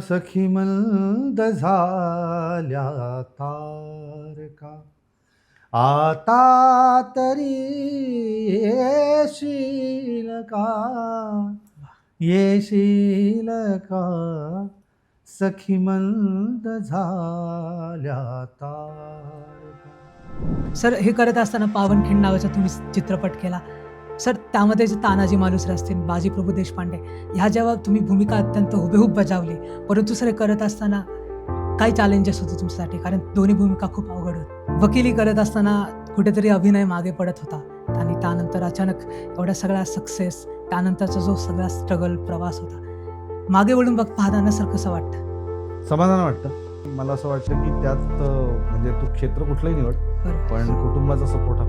सखी मंद झाल्या तारका. आता तरी येशील का? येशील का? सखी मंद झाल्या तारका. सर हे करत असताना पावनखिंड नावाचा तुम्ही चित्रपट केला. सर त्यामध्ये जे तानाजी मालुसरे असतील बाजीप्रभू देशपांडे ह्या जेव्हा तुम्ही भूमिका अत्यंत हुबेहूब बजावली परंतु सर करत असताना काही चॅलेंजेस होते तुमच्यासाठी? कारण दोन्ही भूमिका खूप अवघड होत. वकिली करत असताना कुठेतरी अभिनय मागे पडत होता. आणि त्यानंतर अचानक एवढ्या सगळ्या सक्सेस त्यानंतरचा जो सगळा स्ट्रगल प्रवास होता. मागे वळून बघ पाहताना सर कसं वाटतं? समाधान वाटतं. मला असं वाटतं की त्यात म्हणजे तू क्षेत्र कुठलंही निवड पण कुटुंबाचा सपोर्ट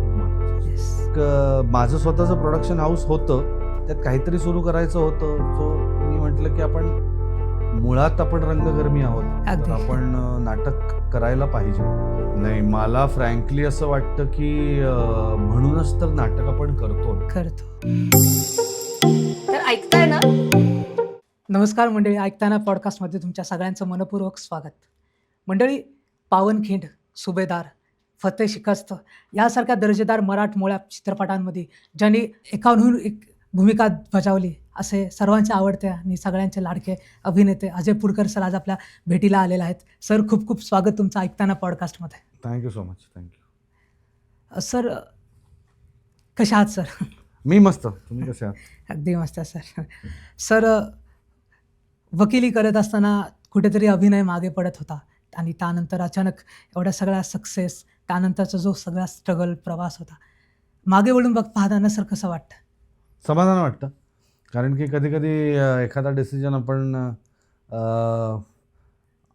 माझं स्वतःचं प्रोडक्शन हाऊस होतं. त्यात काहीतरी सुरू करायचं होतं. सो मी म्हटलं की आपण मुळात आपण रंगकर्मी आहोत. तर. आपण नाटक करायला पाहिजे. नाही मला फ्रँकली असं वाटतं की म्हणूनच तर नाटक आपण करतो. करतो. तर ऐकताय ना? नमस्कार मंडळी. ऐकताना पॉडकास्टमध्ये तुमच्या सगळ्यांचं मनपूर्वक स्वागत. मंडळी पावनखिंड सुभेदार फतेह शिकस्त यासारख्या दर्जेदार मराठमोळ्या चित्रपटांमध्ये ज्यांनी एकाहून एक भूमिका बजावली असे सर्वांचे आवडते आणि सगळ्यांचे लाडके अभिनेते अजय पुरकर सर आज आपल्या भेटीला आलेले आहेत. सर खूप खूप स्वागत तुमचं ऐकताना पॉडकास्टमध्ये. Thank you so much thank you sir कशा आहात सर? मी मस्त. तुम्ही कसे आहात? अगदी मस्त सर. सर वकिली करत असताना कुठेतरी अभिनय मागे पडत होता आणि त्यानंतर अचानक एवढ्या सगळ्या सक्सेस त्यानंतरचा जो सगळा स्ट्रगल प्रवास होता. मागे वळून बघ पाहताना सर कसं वाटतं? समाधान वाटतं. कारण की कधी कधी एखादा डिसिजन आपण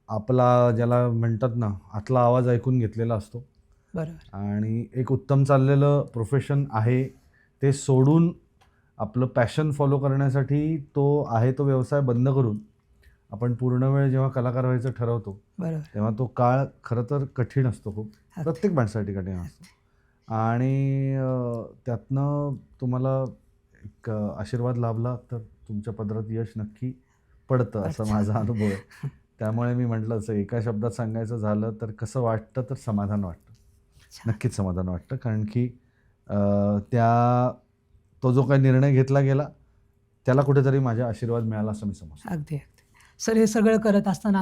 आपला ज्याला म्हणतात ना आतला आवाज ऐकून घेतलेला असतो. बरोबर. आणि एक उत्तम चाललेलं प्रोफेशन आहे ते सोडून आपलं पॅशन फॉलो करण्यासाठी तो आहे तो व्यवसाय बंद करून आपण पूर्ण वेळ जेव्हा कलाकार व्हायचं ठरवतो बरोबर. तेव्हा तो काळ खरं तर कठीण असतो खूप. प्रत्येक कठीण असतो. आणि त्यातनं तुम्हाला एक आशीर्वाद लाभला तर तुमच्या पदरात यश नक्की पडतं असा. माझा अनुभव आहे. त्यामुळे मी म्हटलं असं एका शब्दात सांगायचं झालं तर कसं वाटतं तर समाधान वाटतं. नक्कीच समाधान वाटतं. कारण की त्या तो जो काही निर्णय घेतला गेला त्याला कुठेतरी माझा आशीर्वाद मिळाला असं मी समजतो. अगदी अगदी. सर हे सगळं करत असताना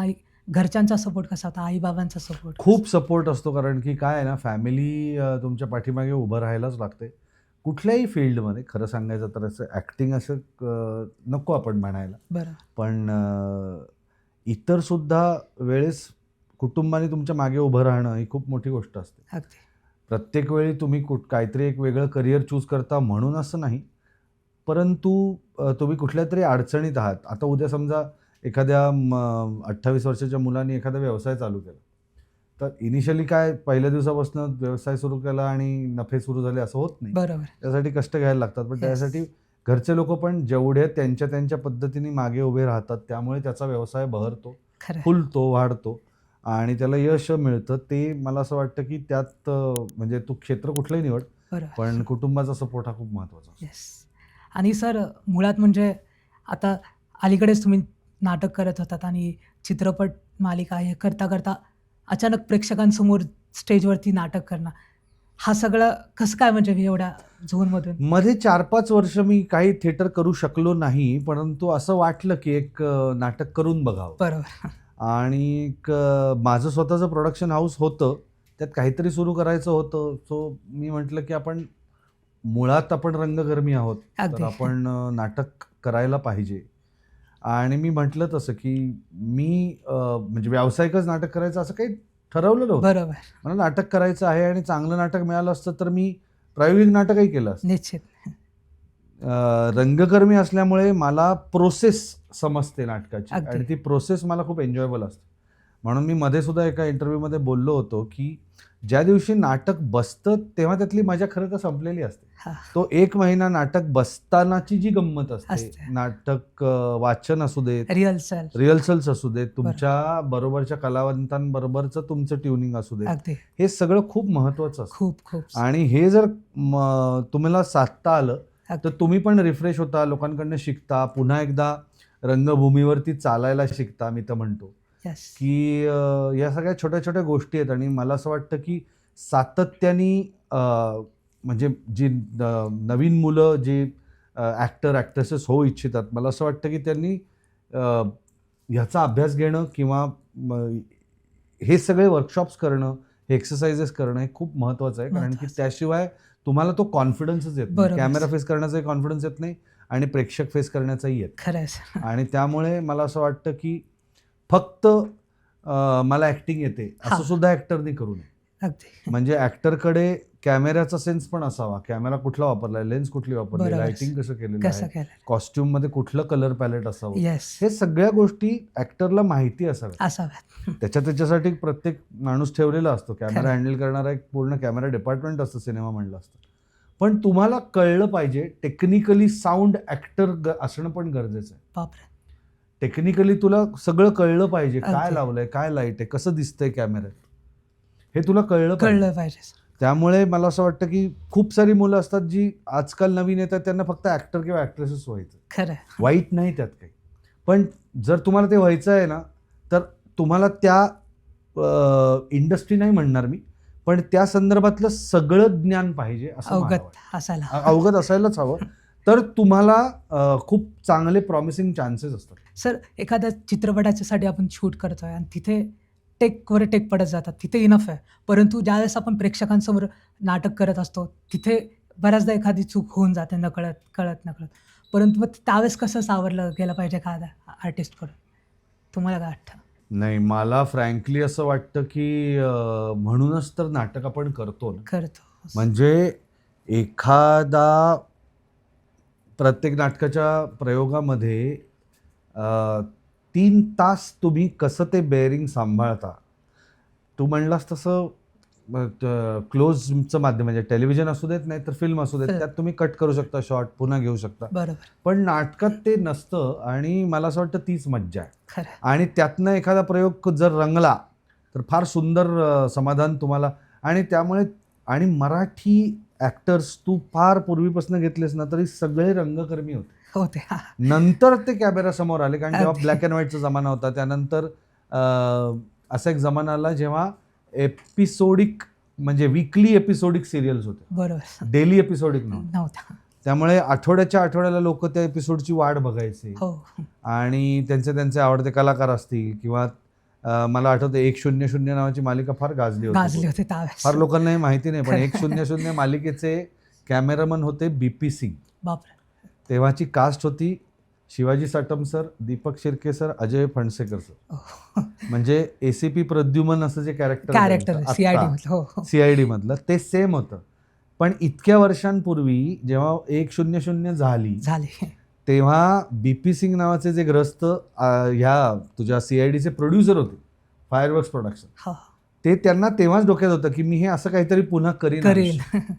घरच्यांचा सपोर्ट कसा होता? आईबाबांचा सपोर्ट खूप सपोर्ट असतो कारण की काय आहे ना फॅमिली तुमच्या पाठीमागे उभं राहायलाच लागते. कुठल्याही फील्डमध्ये खरं सांगायचं तर असं ॲक्टिंग असं नको आपण म्हणायला. बरोबर पण इतरसुद्धा वेळेस कुटुंबाने तुमच्या मागे उभं राहणं ही खूप मोठी गोष्ट असते. प्रत्येक वेळी तुम्ही कुठ काहीतरी एक वेगळं करिअर चूज करता म्हणून असं नाही. परंतु तुम्ही कुठल्या तरी अडचणीत आहात. आता उद्या समजा एखाद्या अठ्ठावीस वर्षाच्या मुलाने एखादा व्यवसाय चालू केला. तर इनिशियली काय पहिल्या दिवसापासून व्यवसाय सुरू केला आणि नफे सुरू झाले असं होत नाही. बरोबर. त्यासाठी कष्ट घ्यायला लागतात. पण. त्यासाठी घरचे लोक पण जेवढे त्यांच्या त्यांच्या पद्धतीने मागे उभे राहतात त्यामुळे त्याचा व्यवसाय बहरतो फुलतो वाढतो आणि त्याला यश मिळतं. ते मला असं वाटतं की त्यात म्हणजे तू क्षेत्र कुठलंही निवड पण कुटुंबाचा सपोर्ट हा खूप येस आणि सर मुळात म्हणजे आता अलीकडेच तुम्ही नाटक करत होतात आणि चित्रपट मालिका हे करता करता अचानक प्रेक्षकांसमोर स्टेजवरती नाटक करणं. हा सगळं कसं काय म्हणजे एवढ्या झोनमधून? मध्ये चार पाच वर्ष मी काही थिएटर करू शकलो नाही परंतु असं वाटलं की एक नाटक करून बघावं. बरोबर. आणि माझं स्वतःचं प्रोडक्शन हाऊस होतं. त्यात काहीतरी सुरू करायचं होतं. सो मी म्हटलं की आपण मुळात आपण रंगकर्मी आहोत. तर आपण नाटक करायला पाहिजे. आणि मी म्हटलं तसं की मी म्हणजे व्यावसायिकच नाटक करायचं असं काही ठरवलं नव्हतं बरोबर. मला नाटक करायचं आहे आणि चांगलं नाटक मिळालं असतं तर मी प्रायोगिक नाटकही केलं असतं. निश्चित. रंगकर्मी असल्यामुळे मला प्रोसेस समजते नाटकाची. आणि ती प्रोसेस मला खूप एन्जॉयबल असते. म्हणून मी मध्ये सुद्धा एका इंटरव्ह्यूमध्ये बोललो होतो की ज्या दिवशी नाटक बसतं तेव्हा त्यातली मजा खरं तर संपलेली असते. तो एक महिना नाटक बसतानाची जी गंमत असते. नाटक वाचन असू देत रिहर्सल रिहर्सल्स असू देत तुमच्या बरोबरच्या कलावंतांबरोबरचं तुमचं ट्युनिंग असू अगदी. हे सगळं खूप महत्वाचं असतं. खूप खूप. आणि हे जर तुम्हाला साधता आलं तर. तुम्ही पण रिफ्रेश होता लोकांकडनं शिकता पुन्हा एकदा रंगभूमीवरती चालायला शिकता मी तर म्हणतो. की या सगळ्या छोट्या छोट्या गोष्टी आहेत आणि मला असं वाटतं की सातत्याने म्हणजे जी नवीन मुलं जी ॲक्टर ॲक्ट्रेसेस होऊ इच्छितात मला असं वाटतं की त्यांनी ह्याचा अभ्यास घेणं किंवा हे सगळे वर्कशॉप्स करणं हे एक्सरसाइजेस करणं हे खूप महत्त्वाचं आहे कारण की. त्याशिवाय तुम्हाला तो कॉन्फिडन्सच येत नाही. कॅमेरा फेस करण्याचाही कॉन्फिडन्स येत नाही आणि प्रेक्षक फेस करण्याचाही येत. खरंच आणि त्यामुळे मला असं वाटतं की फक्त अं, मला ऍक्टिंग येते. असं हा. सुद्धा ऍक्टरनी करू नये. अगदी. म्हणजे ऍक्टरकडे कॅमेऱ्याचा सेन्स पण असावा. कॅमेरा कुठला वापरलाय? लेन्स कुठली वापरली? बरोबर. लाइटिंग कसं केलेलं कसं आहे? केलं कॉस्ट्युममध्ये कुठलं कलर पॅलेट असावं? येस हे सगळ्या गोष्टी ऍक्टरला माहिती असाव्या असाव्यात. त्याच्या त्याच्यासाठी प्रत्येक माणूस ठेवलेला असतो. कॅमेरा. हँडल करणारा एक पूर्ण कॅमेरा डिपार्टमेंट असतं सिनेमा म्हणलं असतं. पण तुम्हाला कळलं पाहिजे टेक्निकली साऊंड ऍक्टर असणं पण गरजेचं आहे. बापरे. टेक्निकली तुला सगळं कळलं पाहिजे काय. लावलंय काय लाइट आहे कसं दिसतंय कॅमेऱ्यात हे तुला कळलं कळलं पाहिजे त्यामुळे मला असं वाटतं की खूप सारी मुलं असतात जी आजकाल नवीन येतात त्यांना फक्त ऍक्टर किंवा ऍक्ट्रेसेस व्हायचं. खरं. वाईट नाही त्यात काही. पण जर तुम्हाला ते व्हायचं आहे ना तर तुम्हाला त्या इंडस्ट्री नाही म्हणणार मी पण त्या संदर्भातलं सगळं ज्ञान पाहिजे असं अवगत. असायला अवगत असायलाच हवं. तर तुम्हाला खूप चांगले प्रॉमिसिंग चान्सेस असतात. सर एखाद्या चित्रपटाच्यासाठी आपण शूट करतोय आणि तिथे टेकवर टेक पडत जातात तिथे इनफ आहे. परंतु ज्यावेळेस आपण प्रेक्षकांसमोर नाटक करत असतो तिथे बऱ्याचदा एखादी चूक होऊन जाते नकळत कळत नकळत. परंतु मग त्यावेळेस कसं सावरलं गेलं पाहिजे एखाद्या आर्टिस्टकडून तुम्हाला काय वाटतं? नाही मला फ्रँकली असं वाटतं की म्हणूनच तर नाटक आपण करतो ना. करतो. म्हणजे एखादा प्रत्येक नाटकाच्या प्रयोगामध्ये तीन तास तुम्ही कसं ते बेअरिंग सांभाळता? तू म्हणलास तसं क्लोजचं माध्यम म्हणजे टेलिव्हिजन असू देत नाही तर फिल्म असू देत. त्यात तुम्ही कट करू शकता शॉर्ट पुन्हा घेऊ शकता. बरोबर. पण नाटकात ते नसतं आणि मला असं वाटतं तीच मज्जा आहे. आणि त्यातनं एखादा प्रयोग जर रंगला तर फार सुंदर समाधान तुम्हाला. आणि त्यामुळे आणि मराठी ॲक्टर्स तू फार पूर्वीपासून घेतलेस ना तरी सगळे रंगकर्मी होते. होते नंतर ते कॅमेरा समोर आले कारण तेव्हा अगदी. ब्लॅक अँड व्हाईटचा जमाना होता त्यानंतर असा एक जमाना आला जेव्हा एपिसोडिक म्हणजे विकली एपिसोडिक सिरियल्स होते. बरोबर. डेली एपिसोडिक नव्हते. त्यामुळे आठवड्याच्या आठवड्याला लोक त्या एपिसोडची वाट बघायचे. हो. आणि त्यांचे त्यांचे आवडते कलाकार असतील किंवा मला आठवतं एक शून्य शून्य नावाची मालिका फार गाजली गाजले होती होते फार लोकांना माहिती नाही पण. एक शून्य शून्य मालिकेचे कॅमेरामन होते बीपी सिंग. बापरे. तेव्हाची कास्ट होती Shivaji Satam sir Deepak Shirke sir Ajay Phansekar sir. हो. म्हणजे एसीपी प्रद्युमन असं जे कॅरेक्टर कॅरेक्टर सीआयडी मधलं सीआयडी मधलं ते सेम होतं. पण इतक्या वर्षांपूर्वी जेव्हा एक शून्य शून्य झाली झाले. तेव्हा बी पी सिंग नावाचे जे ग्रस्त ह्या तुझ्या सी आय डीचे प्रोड्युसर होते फायरवर्क्स प्रोडक्शन हो. ते त्यांना तेव्हाच डोक्यात होतं की मी हे असं काहीतरी पुन्हा करीन आयुष्यात.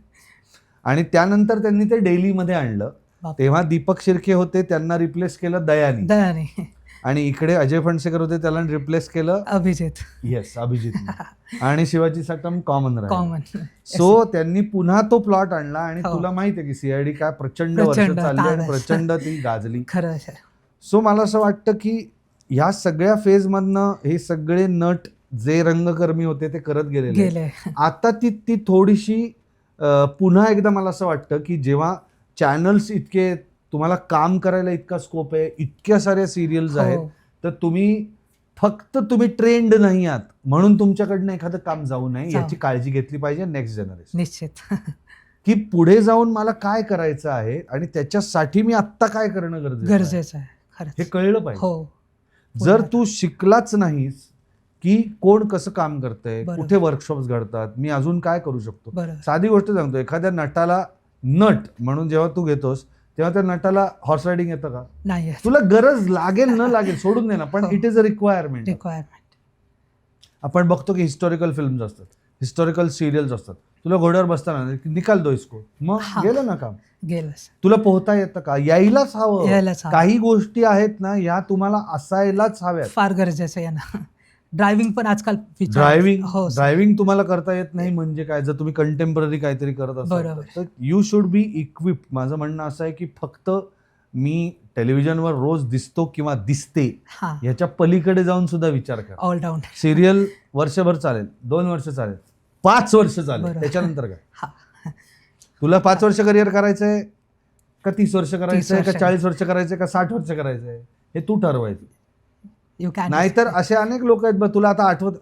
आणि त्यानंतर त्यांनी ते डेलीमध्ये आणलं. बाप. तेव्हा दीपक शिर्के होते त्यांना रिप्लेस केलं दयानी. दयाने. आणि इकडे अजय फणसेकर होते त्याला रिप्लेस केलं अभिजित. येस अभिजित. आणि Shivaji Satam common common so त्यांनी पुन्हा तो प्लॉट आणला आणि हो. तुला माहिती आहे की सीआयडी काय प्रचंड वर्ष चालली आणि. प्रचंड ती गाजली. खरं. सो मला असं वाटतं की ह्या सगळ्या फेजमधनं हे सगळे नट जे रंगकर्मी होते ते करत गेलेले गेले. आता ती ती थोडीशी पुन्हा एकदा मला असं वाटतं की जेव्हा चॅनल्स इतके तुम्हाला काम करायला इतका स्कोप आहे इतक्या साऱ्या सिरियल्स आहेत हो तर तुम्ही फक्त तुम्ही ट्रेंड नाही आहात म्हणून तुमच्याकडनं एखादं काम जाऊ नये. याची काळजी घेतली पाहिजे नेक्स्ट जनरेशन निश्चित. की पुढे जाऊन मला काय करायचं आहे आणि त्याच्यासाठी मी आत्ता काय करणं गरजेचं आहे. गरजेचं आहे हे कळलं पाहिजे. हो. जर तू शिकलाच नाहीस की कोण कसं काम करतंय. कुठे वर्कशॉप्स घडतात मी अजून काय करू शकतो? साधी गोष्ट सांगतो एखाद्या नटाला नट म्हणून जेव्हा तू घेतोस तेव्हा त्या नटाला हॉर्स रायडिंग येतं का? नाही तुला गरज लागेल न लागेल सोडून दे ना पण हो. It is a requirement requirement आपण बघतो की हिस्टॉरिकल फिल्म्स असतात हिस्टॉरिकल सिरियल्स असतात. तुला घोड्यावर बसताना निकाल दो इसको. मग हा. गेलं ना काम? गेलंच तुला पोहता येतं का? यायलाच हवं. यायलाच हवं. काही गोष्टी आहेत ना या तुम्हाला असायलाच हव्यात. फार गरजेचं आहे ना. ड्रायव्हिंग पण आजकाल ड्रायव्हिंग हो sir. ड्रायव्हिंग तुम्हाला करता येत नाही म्हणजे काय? जर तुम्ही कंटेम्पररी काहीतरी करत असाल बरोबर. तर यू शुड बी इक्विप माझं म्हणणं असं आहे की फक्त मी टेलिव्हिजनवर रोज दिसतो किंवा दिसते हां. ह्याच्या पलीकडे जाऊन सुद्धा विचार कर. ऑलराऊंडर सिरियल वर्षभर चालेल दोन वर्ष चालेल पाच वर्ष चालेल बरोबर. त्याच्यानंतर काय? हां. तुला पाच वर्ष करिअर करायचंय? का तीस वर्ष करायचंय? का वर्ष. चाळीस वर्ष करायचंय? का साठ वर्ष करायचंय? हे तू ठरवायचं. यू कॅन नाहीतर असे अनेक लोक आहेत बघ तुला आता आठवत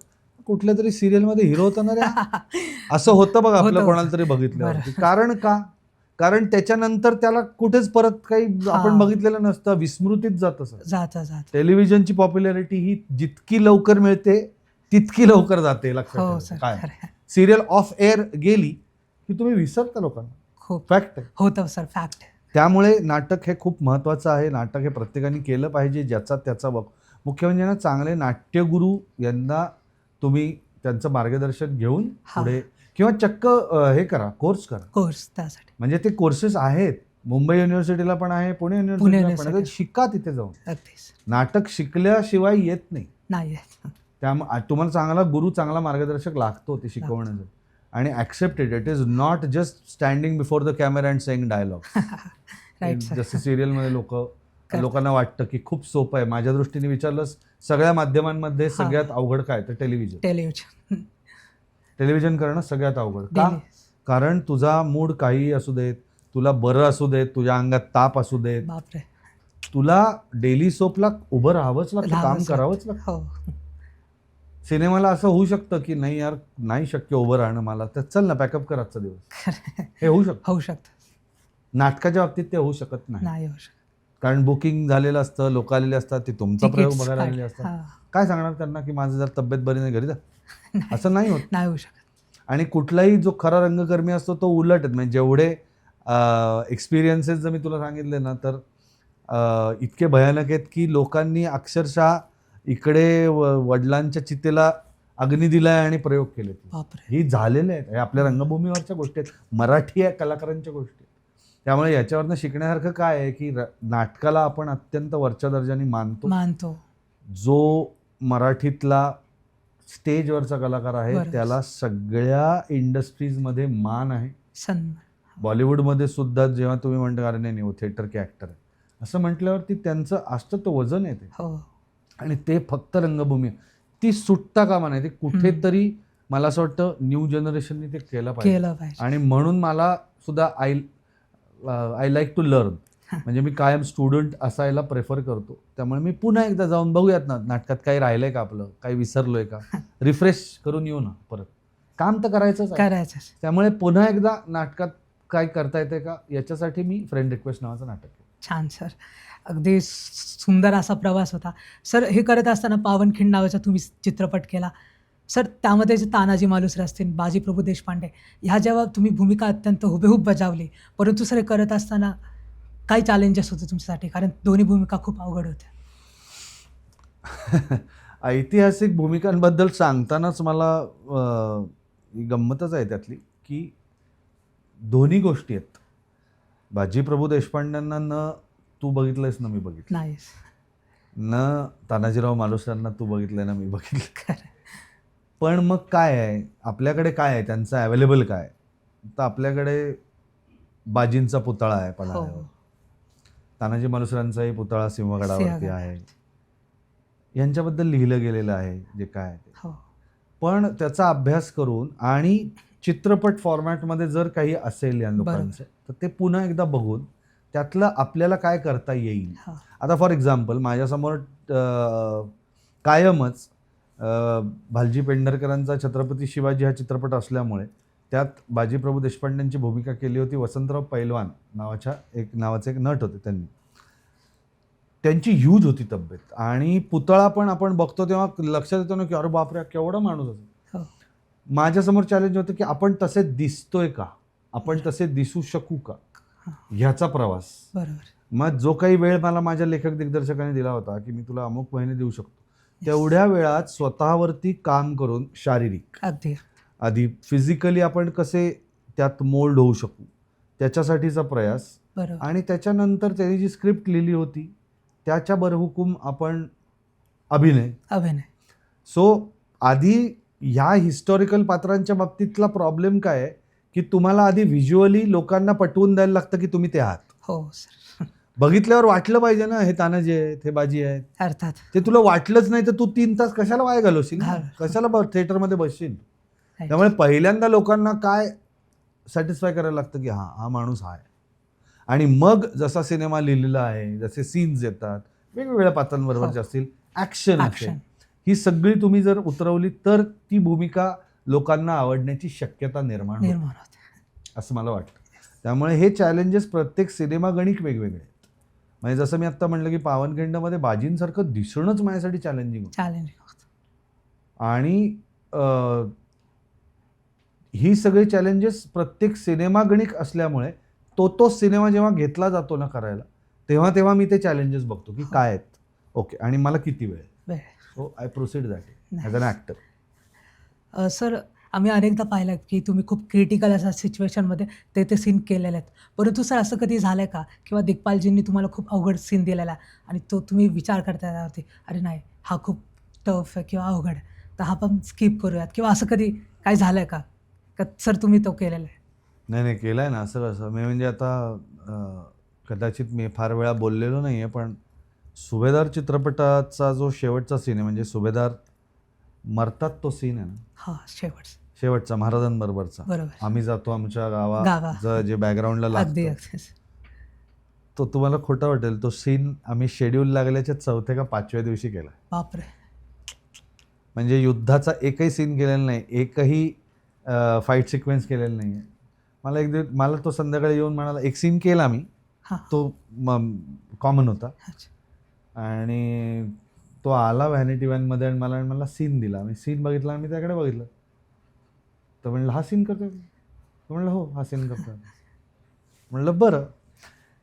कुठल्या तरी सिरियलमध्ये हिरो होता ना रे? असं होतं बघ आपलं कोणाला तरी. बघितलं कारण का? कारण त्याच्यानंतर त्याला कुठेच परत काही आपण. बघितलेलं नसतं विस्मृतीत जात जाता टेलिव्हिजनची पॉप्युलॅरिटी ही जितकी लवकर मिळते तितकी लवकर जाते लक्षात हो काय. सिरियल ऑफ एअर गेली की तुम्ही विसरता लोकांना. खूप. फॅक्ट होतं सर फॅक्ट त्यामुळे नाटक हे खूप महत्त्वाचं आहे. नाटक हे प्रत्येकाने केलं पाहिजे ज्याचा त्याचा मुख्य म्हणजे ना चांगले नाट्यगुरू यांना तुम्ही त्यांचं मार्गदर्शन घेऊन. पुढे किंवा चक्क हे करा कोर्स करा. कोर्स त्यासाठी. म्हणजे ते कोर्सेस आहेत. मुंबई युनिव्हर्सिटीला पण आहे पुणे युनिव्हर्सिटीला युनिव्हर्सिटी. शिका तिथे जाऊन. नाटक शिकल्याशिवाय येत नाही. त्यामुळे तुम्हाला चांगला गुरु चांगला मार्गदर्शक लागतो ते शिकवण्याचं. आणि accept it is not just standing before the camera and saying dialogue जसं सिरियलमध्ये लोक लोकांना वाटतं की खूप सोपं आहे. माझ्या दृष्टीने विचारलं सगळ्या माध्यमांमध्ये. सगळ्यात अवघड काय तर टेलिव्हिजन. टेलिव्हिजन. टेलिव्हिजन करणं सगळ्यात अवघड. का. कारण तुझा मूड काही असू देत तुला बरं असू देत तुझ्या अंगात ताप असू देत. बापरे. तुला डेली सोपला उभं राहावंच लागतं काम करावंच लागतं. हो. सिनेमाला असं होऊ शकतं की नाही यार नाही शक्य उभं राहणं मला तर चल ना पॅकअप कर आजचा दिवस. हे होऊ शकतं. होऊ शकतं. नाटकाच्या बाबतीत ते होऊ शकत नाही. नाही होऊ शकत. कारण बुकिंग झालेलं असतं लोक आलेले असतात ते तुमचा प्रयोग Tickets बघायला आलेले असतात. हां. काय सांगणार त्यांना की माझं जर तब्येत बरी नाही घरी जा असं नाही होत. नाही होऊ शकत. आणि कुठलाही जो खरा रंगकर्मी असतो तो उलट आहे. म्हणजे जेवढे एक्सपिरियन्सेस जर मी तुला सांगितले ना तर अं, इतके भयानक आहेत की लोकांनी अक्षरशः इकडे व- वडिलांच्या चितेला अग्नी दिलाय आणि प्रयोग केले बापरे. ही झालेले आहेत. हे आपल्या रंगभूमीवरच्या गोष्टी आहेत. मराठी या कलाकारांच्या गोष्टी आहेत. त्यामुळे याच्यावरनं शिकण्यासारखं काय आहे की नाटकाला आपण अत्यंत वरच्या दर्जाने मानतो? मानतो. जो मराठीतला स्टेजवरचा कलाकार आहे. त्याला सगळ्या इंडस्ट्रीजमध्ये मान आहे. बॉलिवूडमध्ये सुद्धा जेव्हा तुम्ही म्हणता अरे नाही नाही वो थिएटर के ॲक्टर आहे. असं म्हटल्यावरती त्यांचं असतं तो वजन आहे ते. हो. आणि ते फक्त रंगभूमी आहे. ती सुटता कामा नाही. ते कुठेतरी मला असं वाटतं न्यू जनरेशनने ते केलं पाहिजे. केलं पाहिजे. आणि म्हणून मला सुद्धा I I like to learn. म्हणजे मी कायम स्टुडंट असायला प्रेफर करतो. त्यामुळे मी पुन्हा एकदा जाऊन बघूयात ना नाटकात काही राहिलंय का आपलं? काही विसरलोय का? रिफ्रेश करून येऊ ना परत. काम तर करायचंच आहे. करायचं त्यामुळे पुन्हा एकदा नाटकात काय करता येते का? याच्यासाठी मी फ्रेंड रिक्वेस्ट नावाचं नाटक छान सर. अगदी सुंदर असा प्रवास होता. सर हे करत असताना पावनखिंड नावाचा तुम्ही चित्रपट केला. सर त्यामध्ये जे तानाजी मालुसरे असतील बाजीप्रभू देशपांडे ह्या जेव्हा तुम्ही भूमिका अत्यंत हुबेहूब बजावली परंतु सर हे करत असताना काय चॅलेंजेस होते तुमच्यासाठी? कारण दोन्ही भूमिका खूप अवघड होत्या. ऐतिहासिक भूमिकांबद्दल सांगतानाच मला ही गंमतच आहे त्यातली की दोन्ही गोष्टी आहेत. बाजीप्रभू देशपांड्यांना न तू बघितलंयस ना मी बघितलं. नाही न तानाजीराव मालुसऱ्यांना तू बघितलंय ना मी बघितलं. पण मग काय आहे? आपल्याकडे काय आहे? त्यांचं अवेलेबल काय? तर आपल्याकडे बाजींचा पुतळा आहे हो. पन्हाळ्यावर तानाजी मालुसरांचाही पुतळा सिंहगडावरती सिंहगड. आहे. यांच्याबद्दल लिहिलं गेलेलं आहे जे काय आहे ते. हो. पण त्याचा अभ्यास करून आणि चित्रपट फॉर्मॅटमध्ये जर काही असेल या लोकांचं तर ते पुन्हा एकदा बघून त्यातलं आपल्याला काय करता येईल? हो. आता फॉर एक्झाम्पल माझ्यासमोर कायमच भालजी पेंढरकरांचा छत्रपती शिवाजी हा चित्रपट असल्यामुळे त्यात बाजीप्रभू देशपांडेंची भूमिका केली होती. वसंतराव पैलवान नावाच्या एक नावाचे एक नट होते त्यांनी. त्यांची ह्यूज होती तब्येत. आणि पुतळा पण आपण बघतो तेव्हा लक्षात येतो ना की अरे बापरे केवढा माणूस असेल. हो. माझ्यासमोर चॅलेंज होतं की आपण तसे दिसतोय का? आपण तसे दिसू शकू का? ह्याचा प्रवास. बरोबर. मग जो काही वेळ मला माझ्या लेखक दिग्दर्शकाने दिला होता की मी तुला अमुक महिने देऊ शकतो. तेवढ्या वेळात स्वतःवरती काम करून शारीरिक. अगदी. आधी फिजिकली आपण कसे त्यात मोल्ड होऊ शकू त्याच्यासाठीचा प्रयास. बरोबर. आणि त्याच्यानंतर त्यांनी जी स्क्रिप्ट लिहिली होती त्याच्या बरहुकूम आपण अभिनय. अभिनय. सो आधी ह्या हिस्टॉरिकल पात्रांच्या बाबतीतला प्रॉब्लेम काय आहे की तुम्हाला आधी व्हिज्युअली लोकांना पटवून द्यायला लागतं की तुम्ही ते आहात. हो सर. बघितल्यावर वाटलं पाहिजे ना हे तानाजी आहेत हे बाजी आहेत. अर्थात. ते तुला वाटलंच नाही तर तू तीन तास कशाला वाया घालवशील ना? घाल. कशाला थिएटरमध्ये बसशील. त्यामुळे पहिल्यांदा लोकांना काय सॅटिस्फाय करायला लागतं की हा हा माणूस हा आहे. आणि मग जसा सिनेमा लिहिलेला आहे जसे सीन्स येतात वेगवेगळ्या पात्रांबरोबर हो. असतील ऍक्शन असेल. ऍक्शन ही सगळी तुम्ही जर उतरवली तर ती भूमिका लोकांना आवडण्याची शक्यता निर्माण होते. निर्माण होते. असं मला वाटतं. त्यामुळे हे चॅलेंजेस प्रत्येक सिनेमा गणिक वेगवेगळे. म्हणजे जसं मी आत्ता म्हणलं की पावनखिंडमध्ये बाजींसारखं दिसणंच माझ्यासाठी चॅलेंजिंग चॅलेंजिंग होतं. आणि ही सगळी चॅलेंजेस प्रत्येक सिनेमा गणिक असल्यामुळे तो तो सिनेमा जेव्हा घेतला जातो ना करायला तेव्हा तेव्हा मी ते चॅलेंजेस बघतो की काय आहेत. ओके आणि मला किती वेळ so I proceed that as an actor sir आम्ही अनेकदा पाहिलं की तुम्ही खूप क्रिटिकल अशा सिच्युएशनमध्ये ते ते सीन केलेले आहेत. परंतु सर असं कधी झालं आहे का? किंवा दिग्पालजींनी तुम्हाला खूप अवघड सीन दिलेला आहे आणि तो तुम्ही विचार करता त्यावरती अरे नाही हा खूप टफ आहे किंवा अवघड आहे तर हा पण स्किप करूयात. किंवा असं कधी काय झालं आहे का? का सर तुम्ही तो केलेला आहे? नाही नाही केलं आहे ना असं कसं मी म्हणजे आता कदाचित मी फार वेळा बोललेलो नाही आहे पण सुभेदार चित्रपटाचा जो शेवटचा सीन आहे म्हणजे सुभेदार मरतात तो सीन आहे ना? हा शेवट. शेवटचा महाराजांबरोबरचा. बरोबर. आम्ही जातो आमच्या गावा. गावात जे बॅकग्राऊंडला अगदी लागतं अगदी तो तुम्हाला खोटा वाटेल तो सीन आम्ही शेड्यूल लागल्याच्या चौथ्या का पाचव्या दिवशी केला बापरे. म्हणजे युद्धाचा एकही सीन केलेला नाही एकही फाईट सिक्वेन्स केलेला नाही. आहे मला एक दिवस मला तो संध्याकाळी येऊन म्हणाला एक सीन केला मी हां. तो कॉमन होता. अच्छा. आणि तो आला व्हॅनिटी वॅनमध्ये आणि मला मला सीन दिला. मी सीन बघितला आणि मी त्याकडे बघितलं. तर म्हणलं हा सीन करतो तो म्हणलं हो हा सीन करतो म्हणलं बरं.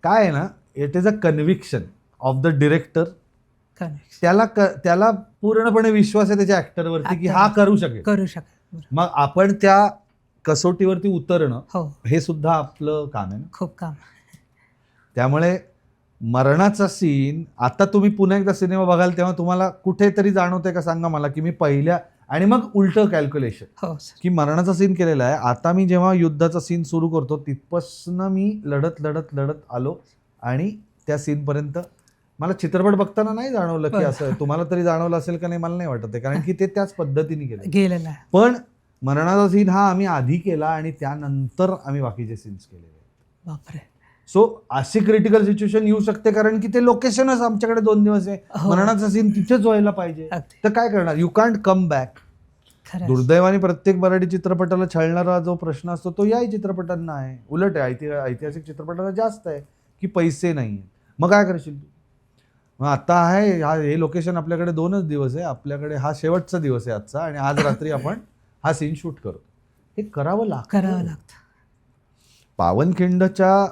काय आहे ना it is a conviction of the director त्याला क त्याला पूर्णपणे विश्वास आहे त्याच्या ॲक्टरवरती की. हा करू शकेल. करू शकेल. मग आपण त्या कसोटीवरती उतरणं हो. हे सुद्धा आपलं काम आहे ना? खूप काम त्यामुळे मरणाचा सीन आता तुम्ही पुन्हा एकदा सिनेमा बघाल तेव्हा तुम्हाला कुठेतरी जाणवतंय का सांगा मला की मी पहिल्या आणि मग उलटं कॅल्क्युलेशन हो सर की मरणाचा सीन केलेला आहे आता मी जेव्हा युद्धाचा सीन सुरू करतो तिथपासनं मी लढत लढत लढत आलो आणि त्या सीनपर्यंत मला चित्रपट बघताना नाही जाणवलं की बरं. असं. तुम्हाला तरी जाणवलं असेल का नाही मला नाही वाटत आहे. कारण की ते त्याच पद्धतीने केलं. गेलेला आहे. पण मरणाचा सीन हा आम्ही आधी केला आणि त्यानंतर आम्ही बाकीचे सीन्स केलेले आहेत. बापरे. सो अशी क्रिटिकल सिच्युएशन येऊ शकते कारण की ते लोकेशनच आमच्याकडे दोन दिवस आहे. हो. मरणाचा सीन तिथेच व्हायला पाहिजे. तर काय करणार? You can't come back. दुर्दैवाने प्रत्येक मराठी चित्रपटाला छळणारा जो प्रश्न असतो तो याही चित्रपटांना आहे. उलट आहे ऐति- ऐतिहासिक चित्रपटांना जास्त आहे की पैसे नाही मग काय करशील तू? मग आता आहे हा हे लोकेशन आपल्याकडे दोनच दिवस आहे. आपल्याकडे हा शेवटचा दिवस आहे आजचा आणि आज रात्री आपण हा सीन शूट करू. हे करावं लागतं. करावं लागतं. पावनखिंडच्या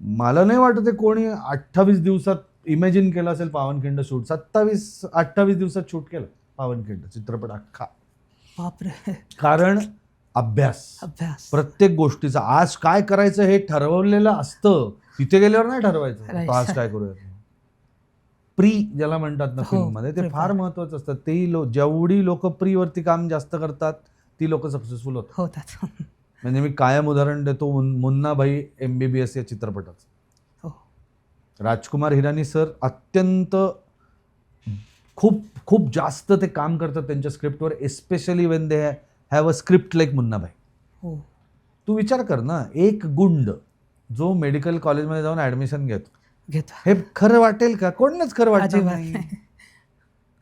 मला नाही वाटत आहे कोणी अठ्ठावीस दिवसात इमॅजिन केलं असेल पावनखिंड शूट. सत्तावीस अठ्ठावीस दिवसात शूट केलं पावनखिंड चित्रपट अख्खा. बापरे. कारण अभ्यास. अभ्यास. प्रत्येक गोष्टीचा. आज काय करायचं हे ठरवलेलं असतं. तिथे गेल्यावर नाही ठरवायचं. तो आज काय करूया प्री ज्याला म्हणतात ना हो, फिल्ममध्ये ते. फार महत्वाचं असतं. तेही लो जेवढी लोक प्री वरती काम जास्त करतात ती लोक सक्सेसफुल होतात. म्हणजे मी कायम उदाहरण देतो मुन- Munnabhai M B B S या चित्रपटाचं. हो. राजकुमार हिरानी सर अत्यंत खूप खूप जास्त ते काम करतात त्यांच्या स्क्रिप्टवर especially when they have a script like Munnabhai. हो. तू विचार कर ना एक गुंड जो मेडिकल कॉलेजमध्ये जाऊन ऍडमिशन घेतो. घेतो. हे खरं वाटेल का? कोणच खरं नाही.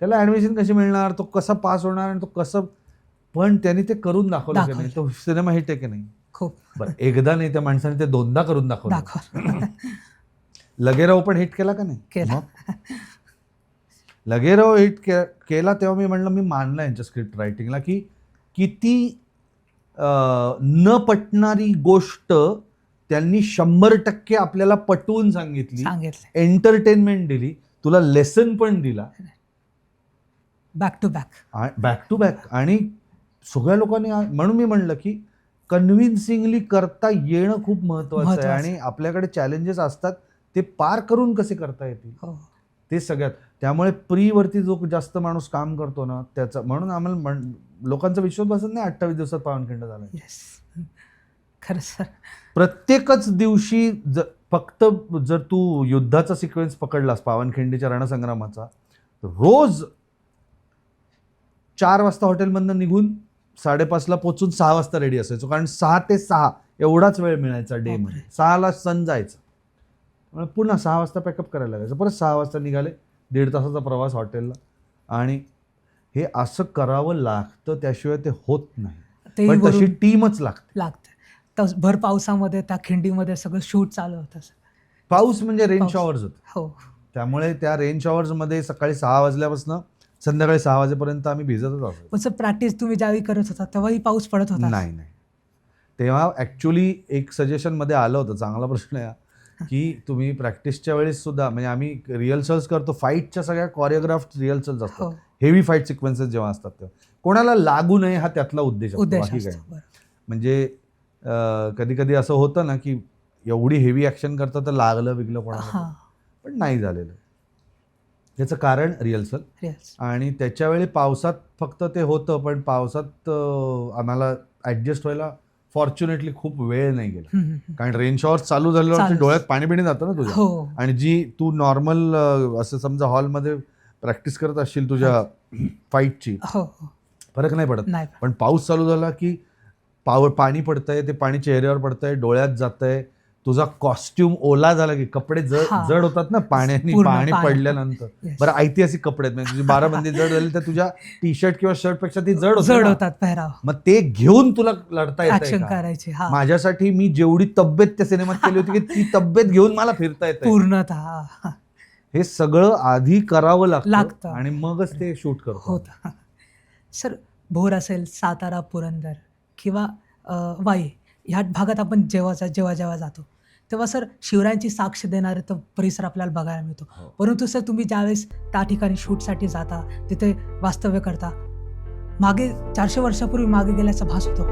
त्याला ऍडमिशन कशी मिळणार? तो कसा पास होणार? आणि तो कसं पण त्यांनी ते करून दाखवलं की नाही. तो सिनेमा हिट आहे की नाही? खूप. बरं एकदा नाही त्या माणसाने ते दोनदा करून दाखवलं. दाखव लगेराव पण हिट केला का नाही? केला. लगेराव हिट के केला तेव्हा मी म्हणलं मी मानलं यांच्या स्क्रिप्ट रायटिंगला की किती न पटणारी गोष्ट त्यांनी शंभर टक्के आपल्याला पटवून सांगितलं. एंटरटेनमेंट दिली. तुला लेसन पण दिला. Back to back back to back आणि सगळ्या लोकांनी म्हणून मी म्हणलं की कन्व्हिन्सिंगली करता येणं खूप महत्वाचं आहे. आणि आपल्याकडे चॅलेंजेस असतात ते पार करून कसे करता येतील? हो. ते सगळ्यात. त्यामुळे प्रीवरती जो जास्त माणूस काम करतो ना त्याचा म्हणून आम्हाला म्हण लोकांचा विश्वास बसत नाही अठ्ठावीस दिवसात पावनखिंड झाला. येस खरं सर. प्रत्येकच दिवशी ज फक्त जर तू युद्धाचा सिक्वेन्स पकडलास पावनखिंडीच्या रणसंग्रामाचा रोज चार वाजता हॉटेलमधनं निघून साडेपाचला पोचून सहा वाजता रेडी असायचो. कारण सहा ते सहा एवढाच वेळ मिळायचा डे मध्ये. सहाला सण जायचं. पुन्हा सहा वाजता पॅकअप करायला लागायचं. परत सहा वाजता निघाले. दीड तासाचा प्रवास हॉटेलला. आणि हे असं करावं लागतं त्याशिवाय ते होत नाही. पण तशी टीमच लागते. लागतं. तर भर पावसामध्ये त्या खिंडीमध्ये सगळं शूट चालू होतं पाऊस म्हणजे रेन. शॉवर्स होते. हो. त्यामुळे त्या रेन शॉवर्समध्ये सकाळी सहा वाजल्यापासून संध्याकाळी सहा वाजेपर्यंत आम्ही भिजतच असायचो पण सर प्रॅक्टिस तुम्ही ज्यावेळी करत होता तेव्हाही पाऊस पडत होता? नाही नाही. तेव्हा ॲक्च्युली एक सजेशनमध्ये आलं होतं चांगला प्रश्न आहे की तुम्ही प्रॅक्टिसच्या वेळेस सुद्धा म्हणजे आम्ही रिहर्सल्स करतो फाईटच्या सगळ्या कोरिओग्राफ रिहर्सल्स असतात. हेवी फाईट सिक्वेन्सेस जेव्हा असतात तेव्हा. कोणाला लागू नये हा त्यातला उद्देश असतो बाकी असतो काय. म्हणजे कधी कधी असं होतं ना की एवढी हेवी ॲक्शन करतं तर लागलं बिगलं कोणाला पण नाही झालेलं. त्याचं कारण रिहर्सल. yes. आणि त्याच्यावेळी पावसात फक्त ते होतं पण पावसात अं, आम्हाला ॲडजस्ट व्हायला फॉर्च्युनेटली खूप वेळ नाही गेला. कारण रेन शॉवर चालू झाल्यावर चालूच. डोळ्यात पाणी बिणी जातं ना तुझ्या. हो. आणि जी तू नॉर्मल असं समजा हॉलमध्ये प्रॅक्टिस करत असशील तुझ्या फाईटची हो हो. फरक नाही पडत. नाही पण पाऊस चालू झाला की पावर पाणी पडतंय ते पाणी चेहऱ्यावर पडतंय डोळ्यात जातंय तुझा कॉस्ट्युम ओला झाला की कपडे जड. जड होतात ना पाण्याने पाणी. पडल्यानंतर. बरं ऐतिहासिक कपडे आहेत म्हणजे तुझी बाराबंदी जड झाली तर तुझ्या टी शर्ट किंवा शर्टपेक्षा ती जड जड. होतात पेहराव मग ते घेऊन तुला लढता येत करायची हा माझ्यासाठी मी जेवढी तब्येत त्या सिनेमात केली होती की ती तब्येत घेऊन मला फिरता येत पूर्णतः हे सगळं आधी करावं लागतं लागतं. आणि मगच ते शूट करतो होत सर भोर असेल सातारा पुरंदर किंवा वाई ह्या भागात आपण जेव्हा जेव्हा जेव्हा जातो तेव्हा सर शिवरायांची साक्ष देणारे तो परिसर आपल्याला बघायला मिळतो हो. परंतु सर तुम्ही ज्यावेळेस त्या ठिकाणी शूटसाठी जाता तिथे वास्तव्य करता मागे चारशे वर्षापूर्वी मागे गेल्याचा भास होतो